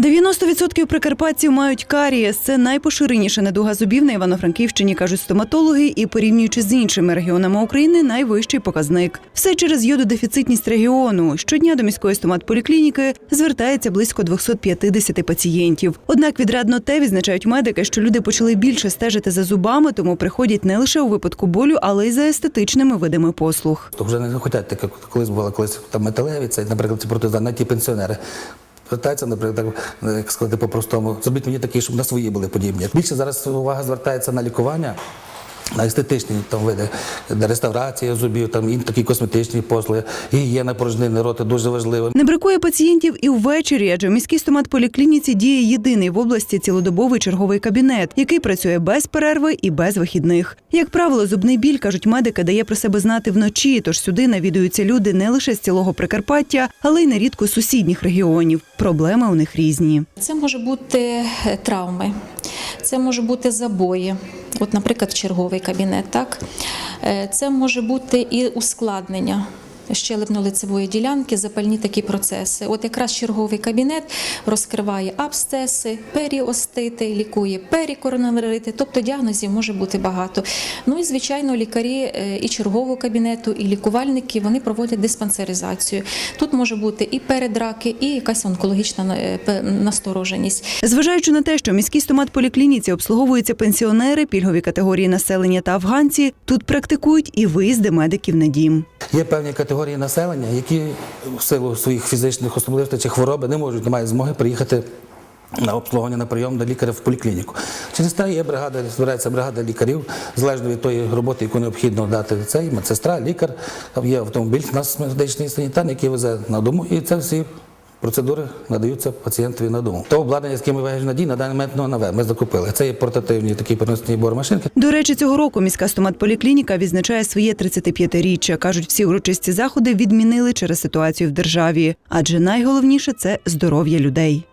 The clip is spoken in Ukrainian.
90% прикарпатців мають карієс. Це найпоширеніша недуга зубів на Івано-Франківщині, кажуть стоматологи, і порівнюючи з іншими регіонами України, найвищий показник. Все через йододефіцитність регіону. Щодня до міської стоматполіклініки звертається близько 250 пацієнтів. Однак відрадно те відзначають медики, що люди почали більше стежити за зубами, тому приходять не лише у випадку болю, але й за естетичними видами послуг. То вже не хочуть, так як колись було колись там металеві, це, наприклад, ці протезани, ті пенсіонери. Питаються, наприклад, так, як сказати по-простому, зробіть мені такі, щоб на свої були подібні. Більше зараз увага звертається на лікування, на естетичні там види, де реставрація зубів, там і такі косметичні послуги, гігієна порожнини роти дуже важливо. Не бракує пацієнтів і ввечері, адже в міській стоматполіклініці діє єдиний в області цілодобовий черговий кабінет, який працює без перерви і без вихідних. Як правило, зубний біль кажуть медики, дає про себе знати вночі. Тож сюди навідуються люди не лише з цілого Прикарпаття, але й нерідко з сусідніх регіонів. Проблеми у них різні. Це може бути е, травми, це може бути забої. От, наприклад, черговий кабінет, так Е, це може бути і ускладнення. Щелепно-лицевої ділянки, запальні такі процеси. От якраз черговий кабінет розкриває абсцеси, періостити, лікує перікоронарити, тобто діагнозів може бути багато. Ну і звичайно, лікарі е, і чергового кабінету, і лікувальники вони проводять диспансеризацію. Тут може бути і передраки, і якась онкологічна е, настороженість. Зважаючи на те, що в міській стоматполіклініці обслуговуються пенсіонери, пільгові категорії населення та афганці, тут практикують і виїзди медиків на дім. Є певні категорії населення, які в силу своїх фізичних особливостей чи хвороби не можуть, не мають змоги приїхати на обслуговування на прийом до лікаря в поліклініку. Через те є бригада, збирається бригада лікарів, залежно від тої роботи, яку необхідно дати цей медсестра, лікар. Є автомобіль, у нас медичний санітар, який везе на дому, і це всі. Процедури надаються пацієнтові на дому. То обладнання, з яким ми вежі надій, на даний момент ну, нове. Ми закупили. Це є портативні такі переносні бормашинки. До речі, цього року міська стоматполіклініка відзначає своє 35-річчя. Кажуть, всі урочисті заходи відмінили через ситуацію в державі, адже найголовніше це здоров'я людей.